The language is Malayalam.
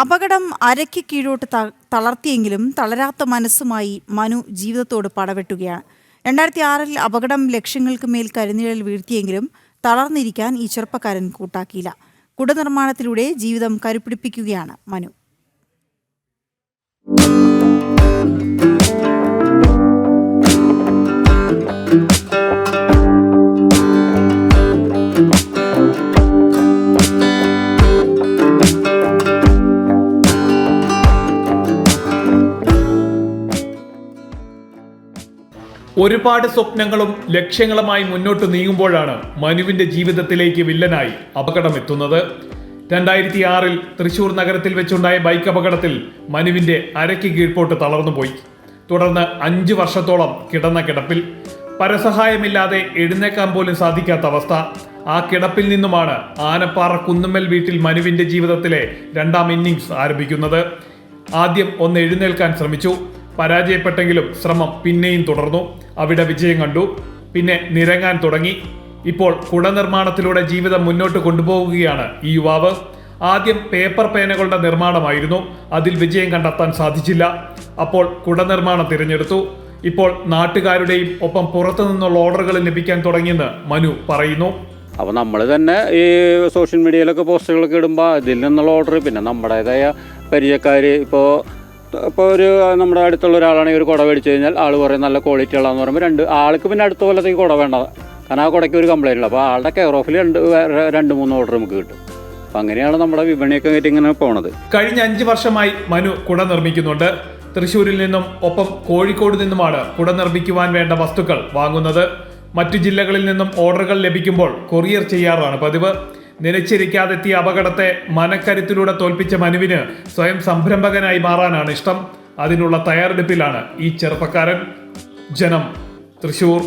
അപകടം അരയ്ക്ക് കീഴോട്ട് തളർത്തിയെങ്കിലും തളരാത്ത മനസ്സുമായി മനു ജീവിതത്തോട് പടവെട്ടുകയാണ്. രണ്ടായിരത്തി ആറിൽ അപകടം ലക്ഷ്യങ്ങൾക്ക് മേൽ കരിനിഴൽ വീഴ്ത്തിയെങ്കിലും തളർന്നിരിക്കാൻ ഈ ചെറുപ്പക്കാരൻ കൂട്ടാക്കിയില്ല. കുടനിർമ്മാണത്തിലൂടെ ജീവിതം കരുപിടിപ്പിക്കുകയാണ് മനു. ഒരുപാട് സ്വപ്നങ്ങളും ലക്ഷ്യങ്ങളുമായി മുന്നോട്ട് നീങ്ങുമ്പോഴാണ് മനുവിന്റെ ജീവിതത്തിലേക്ക് വില്ലനായി അപകടം എത്തുന്നത് രണ്ടായിരത്തി ആറിൽ തൃശൂർ നഗരത്തിൽ വെച്ചുണ്ടായ ബൈക്ക് അപകടത്തിൽ മനുവിന്റെ അരയ്ക്ക് കീഴ്പോട്ട് തളർന്നുപോയി. തുടർന്ന് അഞ്ച് വർഷത്തോളം കിടന്ന കിടപ്പിൽ. പരസഹായമില്ലാതെ എഴുന്നേക്കാൻ പോലും സാധിക്കാത്ത അവസ്ഥ. ആ കിടപ്പിൽ നിന്നുമാണ് ആനപ്പാറ കുന്നുമ്മൽ വീട്ടിൽ മനുവിന്റെ ജീവിതത്തിലെ രണ്ടാം ഇന്നിങ്സ് ആരംഭിക്കുന്നത്. ആദ്യം ഒന്ന് എഴുന്നേൽക്കാൻ ശ്രമിച്ചു. പരാജയപ്പെട്ടെങ്കിലും ശ്രമം പിന്നെയും തുടർന്നു. അവിടെ വിജയം കണ്ടു. പിന്നെ നിരങ്ങാൻ തുടങ്ങി. ഇപ്പോൾ കുടനിർമ്മാണത്തിലൂടെ ജീവിതം മുന്നോട്ട് കൊണ്ടുപോവുകയാണ് ഈ യുവാവ്. ആദ്യം പേപ്പർ പേനകളുടെ നിർമ്മാണമായിരുന്നു. അതിൽ വിജയം കണ്ടെത്താൻ സാധിച്ചില്ല. അപ്പോൾ കുടനിർമ്മാണം തിരഞ്ഞെടുത്തു. ഇപ്പോൾ നാട്ടുകാരുടെയും ഒപ്പം പുറത്തു നിന്നുള്ള ഓർഡറുകൾ ലഭിക്കാൻ തുടങ്ങിയെന്ന് മനു പറയുന്നു. അപ്പോൾ നമ്മൾ തന്നെ ഈ സോഷ്യൽ മീഡിയയിലൊക്കെ പോസ്റ്റുകളൊക്കെ ഇടുമ്പോൾ ഇതിൽ നിന്നുള്ള ഓർഡർ പിന്നെ നമ്മുടേതായ പരിചയക്കാർ ഇപ്പോൾ ഇപ്പോൾ ഒരു നമ്മുടെ അടുത്തുള്ള ഒരാളാണെങ്കിൽ ഒരു കുട മേടിച്ചു കഴിഞ്ഞാൽ ആൾ പറയും നല്ല ക്വാളിറ്റി ഉള്ളതെന്ന് പറയുമ്പോൾ രണ്ട് ആൾക്ക് പിന്നെ അടുത്ത കൊല്ലത്തേക്ക് കുട വേണ്ട. കാരണം ആ കുടയ്ക്ക് ഒരു കംപ്ലയിന്റ് ഉള്ളൂ അപ്പോൾ ആളുടെ കെയർ ഓഫിൽ രണ്ട് രണ്ട് മൂന്ന് ഓർഡർ നമുക്ക് കിട്ടും. അപ്പോൾ അങ്ങനെയാണ് നമ്മുടെ വിപണിയൊക്കെ ആയിട്ട് ഇങ്ങനെ പോണത്. കഴിഞ്ഞ അഞ്ച് വർഷമായി മനു കുട നിർമ്മിക്കുന്നുണ്ട്. തൃശ്ശൂരിൽ നിന്നും ഒപ്പം കോഴിക്കോട് നിന്നുമാണ് കുട നിർമ്മിക്കുവാൻ വേണ്ട വസ്തുക്കൾ വാങ്ങുന്നത്. മറ്റു ജില്ലകളിൽ നിന്നും ഓർഡറുകൾ ലഭിക്കുമ്പോൾ കൊറിയർ ചെയ്യാറാണ് പതിവ്. നനച്ചിരിക്കാതെത്തിയ അപകടത്തെ മനക്കരുത്തിലൂടെ തോൽപ്പിച്ച മനുവിന് സ്വയം സംരംഭകനായി മാറാനാണ് ഇഷ്ടം. അതിനുള്ള തയ്യാറെടുപ്പിലാണ് ഈ ചെറുപ്പക്കാരൻ. ജനം തൃശൂർ.